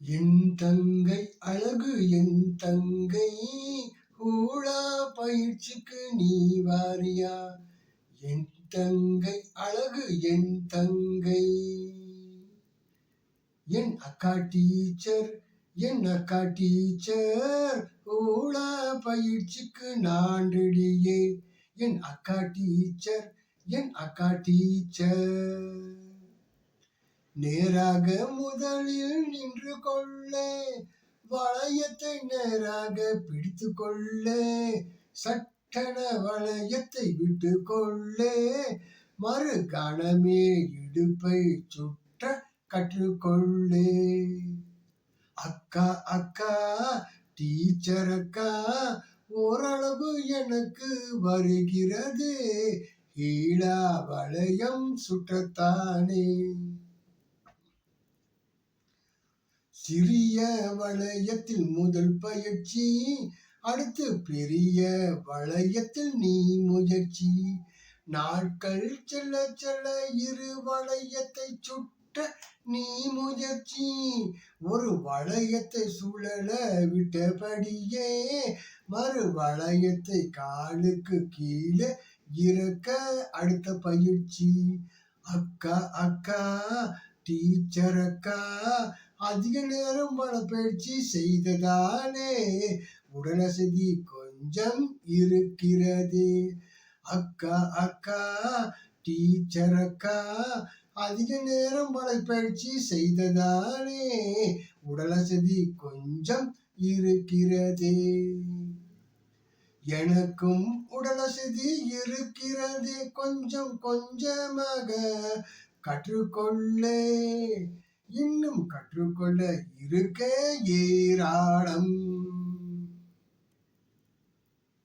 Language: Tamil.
என் தங்கை அழகு என் தங்கை ஊழா பயிற்சிக்கு நீ வாரியா? என் தங்கை அழகு என் தங்கை. என் அக்கா டீச்சர் என் அக்கா டீச்சர் ஊழா பயிற்சிக்கு நான் ரெடியே என் அக்கா டீச்சர் என் அக்கா டீச்சர். நேராக முதலில் நின்று கொள்ளே. வளையத்தை நேராக பிடித்து கொள்ளே. சட்டன வளையத்தை விட்டு கொள்ளே. மறு கணமே இடுப்பை சுட்ட கற்றுக்கொள்ளே அக்கா அக்கா டீச்சர் அக்கா ஓரளவு எனக்கு வருகிறது. ஈழா வளையம் சுற்றத்தானே. சிறிய வளையத்தில் முதல் பயிற்சி அடுத்து பெரிய வளையத்தில் நீ முயற்சி. நாட்கள் செல்ல செல்ல இரு வளையத்தை சுட்ட நீ முயற்சி. ஒரு வளையத்தை சுழல விட்டபடியே மறு வளையத்தை காலுக்கு கீழே இறக்க அடுத்த பயிற்சி. அக்கா அக்கா டீச்சர் அக்கா அதிக நேரம் மனப்பயிற்சி செய்ததாலே உடலசதி கொஞ்சம் இருக்கிறது. அக்கா அக்கா டீச்சர் அக்கா அதிக நேரம் மலைப்பயிற்சி செய்ததாலே உடலசதி கொஞ்சம் இருக்கிறது. எனக்கும் உடலசதி இருக்கிறது. கொஞ்சம் கொஞ்சமாக கற்றுக்கொள்ளே. இன்னும் கற்றுக்கொள்ள இருக்க ஏராளம்.